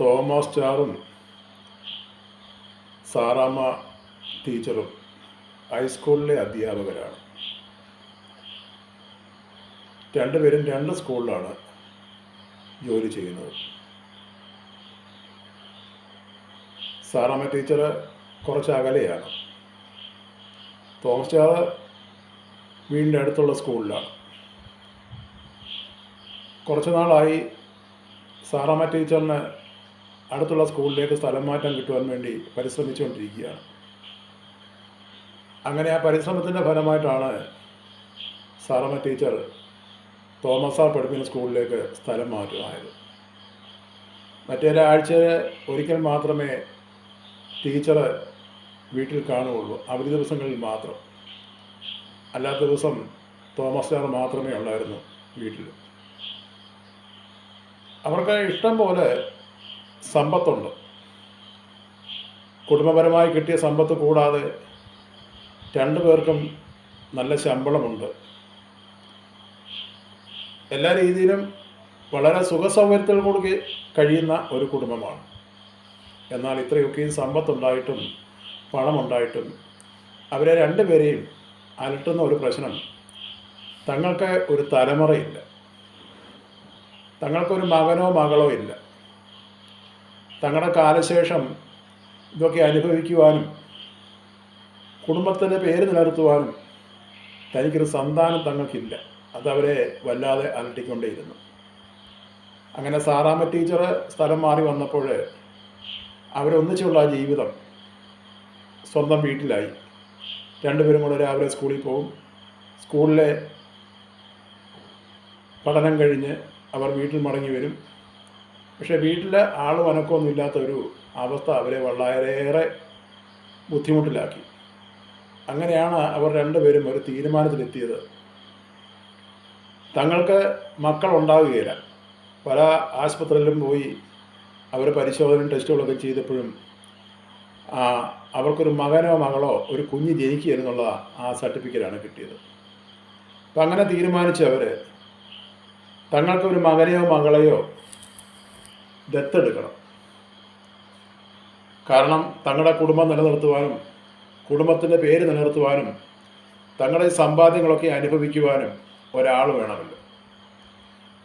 Thomas ചാറും സാറാമ്മ ടീച്ചറും ഹൈസ്കൂളിലെ അധ്യാപകരാണ്. രണ്ടുപേരും രണ്ട് സ്കൂളിലാണ് ജോലി ചെയ്യുന്നത്. സാറാമ്മ ടീച്ചർ കുറച്ച് അകലെയാണ്. തോമസ് ചാറ് വീടിന്റെ അടുത്തുള്ള സ്കൂളിലാണ്. കുറച്ച് നാളായി സാറാമ്മ ടീച്ചറിന് അടുത്തുള്ള സ്കൂളിലേക്ക് സ്ഥലം മാറ്റം കിട്ടുവാൻ വേണ്ടി പരിശ്രമിച്ചുകൊണ്ടിരിക്കുകയാണ്. അങ്ങനെ ആ പരിശ്രമത്തിന്റെ ഫലമായിട്ടാണ് സാറമ്മ ടീച്ചർ തോമസ് ആർ പഠിപ്പിക്കുന്ന സ്കൂളിലേക്ക് സ്ഥലം മാറ്റമായത് മറ്റൊരാഴ്ച ഒരിക്കൽ മാത്രമേ ടീച്ചർ വീട്ടിൽ കാണുകയുള്ളൂ. അവധി ദിവസങ്ങളിൽ മാത്രം. അല്ലാത്ത ദിവസം തോമസ് സാർ മാത്രമേ ഉണ്ടായിരുന്നു വീട്ടിൽ. അവർക്ക് ഇഷ്ടം പോലെ സമ്പത്തുണ്ട്. കുടുംബപരമായി കിട്ടിയ സമ്പത്ത് കൂടാതെ രണ്ടു പേർക്കും നല്ല ശമ്പളമുണ്ട്. എല്ലാ രീതിയിലും വളരെ സുഖസൗകര്യത്തിൽ കൂടി കഴിയുന്ന ഒരു കുടുംബമാണ്. എന്നാൽ ഇത്രയൊക്കെയും സമ്പത്തുണ്ടായിട്ടും പണമുണ്ടായിട്ടും അവരെ രണ്ടുപേരെയും അലട്ടുന്ന ഒരു പ്രശ്നം തങ്ങൾക്ക് ഒരു തലമുറയില്ല. തങ്ങൾക്കൊരു മകനോ മകളോ ഇല്ല. തങ്ങളുടെ കാലശേഷം ഇതൊക്കെ അനുഭവിക്കുവാനും കുടുംബത്തിന്റെ പേര് നിലനിർത്തുവാനും തനിക്കൊരു സന്താനം തങ്ങൾക്കില്ല. അതവരെ വല്ലാതെ അലട്ടിക്കൊണ്ടേയിരുന്നു. അങ്ങനെ സാറാമ്മ ടീച്ചർ സ്ഥലം മാറി വന്നപ്പോൾ അവരൊന്നിച്ചുള്ള ജീവിതം സ്വന്തം വീട്ടിലായി. രണ്ടുപേരും കൂടെ രാവിലെ സ്കൂളിൽ പോകും സ്കൂളിലെ പഠനം കഴിഞ്ഞ് അവർ വീട്ടിൽ മടങ്ങി വരും. പക്ഷേ വീട്ടിൽ ആൾ അനക്കമൊന്നും ഇല്ലാത്തൊരു അവസ്ഥ അവരെ വളരെയേറെ ബുദ്ധിമുട്ടിലാക്കി. അങ്ങനെയാണ് അവർ രണ്ടുപേരും ഒരു തീരുമാനത്തിലെത്തിയത്. തങ്ങൾക്ക് മക്കൾ ഉണ്ടാവുകയില്ല. പല ആശുപത്രിയിലും പോയി അവർ പരിശോധനയും ടെസ്റ്റുകളൊക്കെ ചെയ്തപ്പോഴും അവർക്കൊരു മകനോ മകളോ ഒരു കുഞ്ഞ് ജനിക്കുക എന്നുള്ള ആ സർട്ടിഫിക്കറ്റാണ് കിട്ടിയത്. അപ്പം അങ്ങനെ തീരുമാനിച്ചവർ തങ്ങൾക്കൊരു മകനെയോ മകളെയോ ദത്തെടുക്കണം. കാരണം തങ്ങളുടെ കുടുംബം നിലനിർത്തുവാനും കുടുംബത്തിന്റെ പേര് നിലനിർത്തുവാനും തങ്ങളുടെ സമ്പാദ്യങ്ങളൊക്കെ അനുഭവിക്കുവാനും ഒരാൾ വേണമല്ലോ.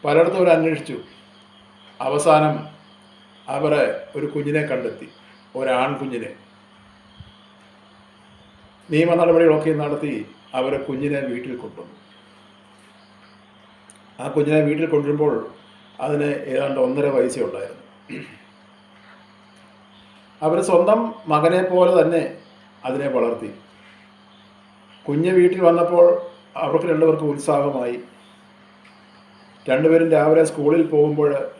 പലയിടത്തും അവർ അന്വേഷിച്ചു. അവസാനം അവരെ ഒരു കുഞ്ഞിനെ കണ്ടെത്തി ഒരാൺകുഞ്ഞിനെ നിയമ നടപടികളൊക്കെ നടത്തി അവരെ കുഞ്ഞിനെ വീട്ടിൽ കൊണ്ടുവന്നു. ആ കുഞ്ഞിനെ വീട്ടിൽ കൊണ്ടുവരുമ്പോൾ അതിന് ഏതാണ്ട് ഒന്നര വയസ്സേ ഉണ്ടായിരുന്നു. അവർ സ്വന്തം മകനെ പോലെ തന്നെ അതിനെ വളർത്തി. കുഞ്ഞ് വീട്ടിൽ വന്നപ്പോൾ അവർക്ക് രണ്ടുപേർക്കും ഉത്സാഹമായി. രണ്ടുപേരും രാവിലെ സ്കൂളിൽ പോകുമ്പോൾ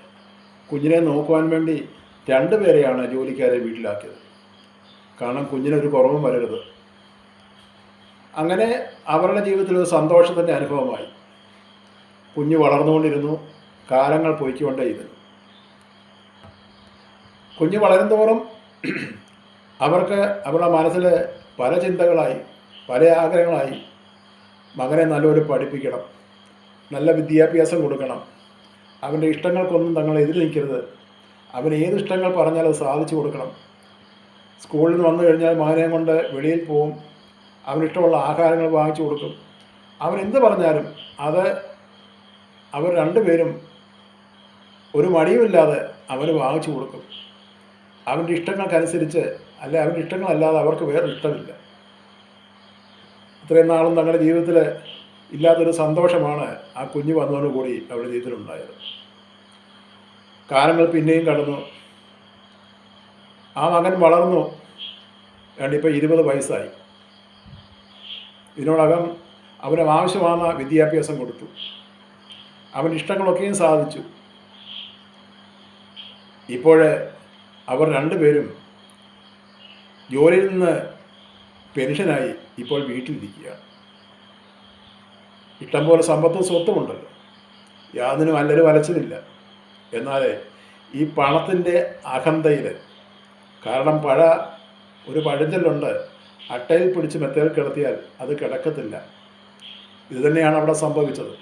കുഞ്ഞിനെ നോക്കുവാൻ വേണ്ടി രണ്ടുപേരെയാണ് ജോലിക്കാരെ വീട്ടിലാക്കിയത്. കാരണം കുഞ്ഞിനൊരു കുറവും വരരുത്. അങ്ങനെ അവരുടെ ജീവിതത്തിൽ ഒരു സന്തോഷത്തിന്റെ അനുഭവമായി. കുഞ്ഞ് വളർന്നുകൊണ്ടിരുന്നു. കാലങ്ങൾ പോയിക്കൊണ്ടേയിരുന്നു. കുഞ്ഞ് വളരും തോറും അവർക്ക് അവരുടെ മനസ്സിൽ പല ചിന്തകളായി പല ആഗ്രഹങ്ങളായി മകനെ നല്ലൊരു പഠിപ്പിക്കണം നല്ല വിദ്യാഭ്യാസം കൊടുക്കണം. അവന്റെ ഇഷ്ടങ്ങൾക്കൊന്നും തങ്ങൾ എതിര് നിൽക്കരുത്. അവൻ ഏത് ഇഷ്ടങ്ങൾ പറഞ്ഞാലും അത് സാധിച്ചു കൊടുക്കണം. സ്കൂളിൽ നിന്ന് വന്നു കഴിഞ്ഞാൽ മകനെ കൊണ്ട് വെളിയിൽ പോവും. അവനിഷ്ടമുള്ള ആഹാരങ്ങൾ വാങ്ങിച്ചു കൊടുക്കും. അവൻ എന്ത് പറഞ്ഞാലും അത് അവർ രണ്ടുപേരും ഒരു മടിയുമില്ലാതെ അവന് വാങ്ങിച്ചു കൊടുക്കും. അവന്റെ ഇഷ്ടങ്ങൾക്കനുസരിച്ച് അല്ലെ അവന്റെ ഇഷ്ടങ്ങളല്ലാതെ അവർക്ക് വേറെ ഇഷ്ടമില്ല. ഇത്രയും നാളും തങ്ങളുടെ ജീവിതത്തിൽ ഇല്ലാത്തൊരു സന്തോഷമാണ് ആ കുഞ്ഞ് വന്നതോടുകൂടി അവരുടെ ജീവിതത്തിലുണ്ടായത്. കാലങ്ങൾ പിന്നെയും കടന്നു. ആ മകൻ വളർന്നു. രണ്ടിപ്പോൾ ഇരുപത് വയസ്സായി. ഇതിനോടകം അവന് ആവശ്യമാണ് വിദ്യാഭ്യാസം കൊടുത്തു. അവന്റെ ഇഷ്ടങ്ങളൊക്കെയും സാധിച്ചു. ഇപ്പോൾ അവർ രണ്ടുപേരും ജോലിയിൽ നിന്ന് പെൻഷനായി ഇപ്പോൾ വീട്ടിലിരിക്കുകയാണ് ഇഷ്ടംപോലെ സമ്പത്തും സ്വത്തുമുണ്ടല്ലോ യാതൊന്നും അല്ലൊരു വലച്ചിലില്ല. എന്നാൽ ഈ പണത്തിന്റെ അഹന്തയിൽ കാരണം പഴ ഒരു പഴഞ്ചൊല്ലുണ്ട് അട്ടയിൽ പിടിച്ച് മെത്തയിൽ കിടത്തിയാൽ അത് കിടക്കത്തില്ല. ഇത് തന്നെയാണ് അവിടെ സംഭവിച്ചത്.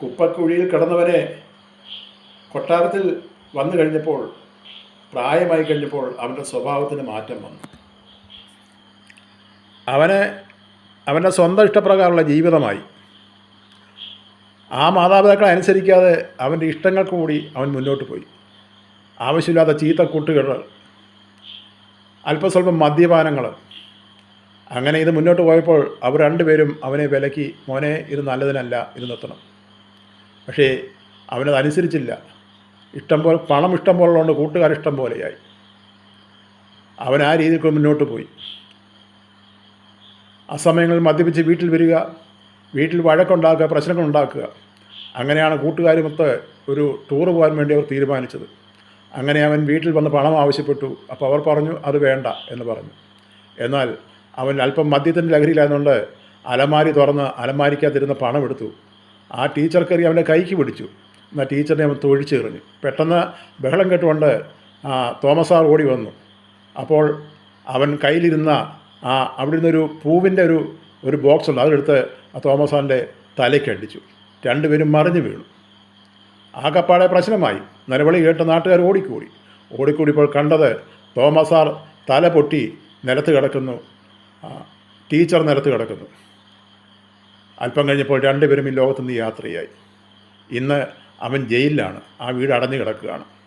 കുപ്പക്കുഴിയിൽ കിടന്നവനെ കൊട്ടാരത്തിൽ വന്നു കഴിഞ്ഞപ്പോൾ പ്രായമായി കഴിഞ്ഞപ്പോൾ അവന്റെ സ്വഭാവത്തിന് മാറ്റം വന്നു. അവനെ അവന്റെ സ്വന്തം ഇഷ്ടപ്രകാരമുള്ള ജീവിതമായി. ആ മാതാപിതാക്കളെ അനുസരിക്കാതെ അവന്റെ ഇഷ്ടങ്ങൾക്ക് കൂടി അവൻ മുന്നോട്ട് പോയി. ആവശ്യമില്ലാത്ത ചീത്ത കൂട്ടുകൾ അല്പസ്വല്പം മദ്യപാനങ്ങൾ. അങ്ങനെ ഇത് മുന്നോട്ട് പോയപ്പോൾ അവർ രണ്ടുപേരും അവനെ വിലക്കി മോനെ ഇത് നല്ലതിനല്ല ഇത് നിർത്തണം. പക്ഷേ അവനത് അനുസരിച്ചില്ല ഇഷ്ടം പോലെ പണം ഇഷ്ടം പോലെ ഉള്ളതുകൊണ്ട് കൂട്ടുകാർ ഇഷ്ടം പോലെയായി. അവൻ ആ രീതിക്ക് മുന്നോട്ട് പോയി. ആ സമയങ്ങളിൽ മദ്യപിച്ച് വീട്ടിൽ വരിക വീട്ടിൽ വഴക്കുണ്ടാക്കുക പ്രശ്നങ്ങൾ ഉണ്ടാക്കുക അങ്ങനെയാണ് കൂട്ടുകാരുമൊത്ത് ഒരു ടൂർ പോകാൻ വേണ്ടി അവർ തീരുമാനിച്ചത്. അങ്ങനെ അവൻ വീട്ടിൽ വന്ന് പണം ആവശ്യപ്പെട്ടു. അപ്പോൾ അവർ പറഞ്ഞു അത് വേണ്ട എന്ന് പറഞ്ഞു. എന്നാൽ അവൻ അല്പം മദ്യത്തിന്റെ ലഹരിയിലായതുകൊണ്ട് അലമാരി തുറന്ന് അലമാരിക്കകത്തിരുന്ന പണം എടുത്തു. ആ ടീച്ചർ കയറി അവന്റെ കൈക്ക് പിടിച്ചു. ടീച്ചറിനെ അവൻ തൊഴിച്ചെറിഞ്ഞു പെട്ടെന്ന് ബഹളം കേട്ടുകൊണ്ട് തോമസ് സാർ ഓടി വന്നു. അപ്പോൾ അവൻ കയ്യിലിരുന്ന ആ അവിടെ നിന്നൊരു പൂവിന്റെ ഒരു ഒരു ബോക്സ് ഉണ്ട്. അതെടുത്ത് ആ തോമസ് സാറിന്റെ തലയ്ക്ക് അടിച്ചു. രണ്ടുപേരും മറിഞ്ഞു വീണു. ആകപ്പാടെ പ്രശ്നമായി. നിലവിളി കേട്ട് നാട്ടുകാർ ഓടിക്കൂടി. ഓടിക്കൂടിയപ്പോൾ കണ്ടത് തോമസ് സാർ തല പൊട്ടി നിലത്ത് കിടക്കുന്നു. ടീച്ചർ നിലത്ത് കിടക്കുന്നു. അല്പം കഴിഞ്ഞപ്പോൾ രണ്ടുപേരും ഈ ലോകത്തുനിന്ന് യാത്രയായി. ഇന്ന് അവൻ ജയിലിലാണ്. ആ വീട് അടഞ്ഞു കിടക്കുകയാണ്.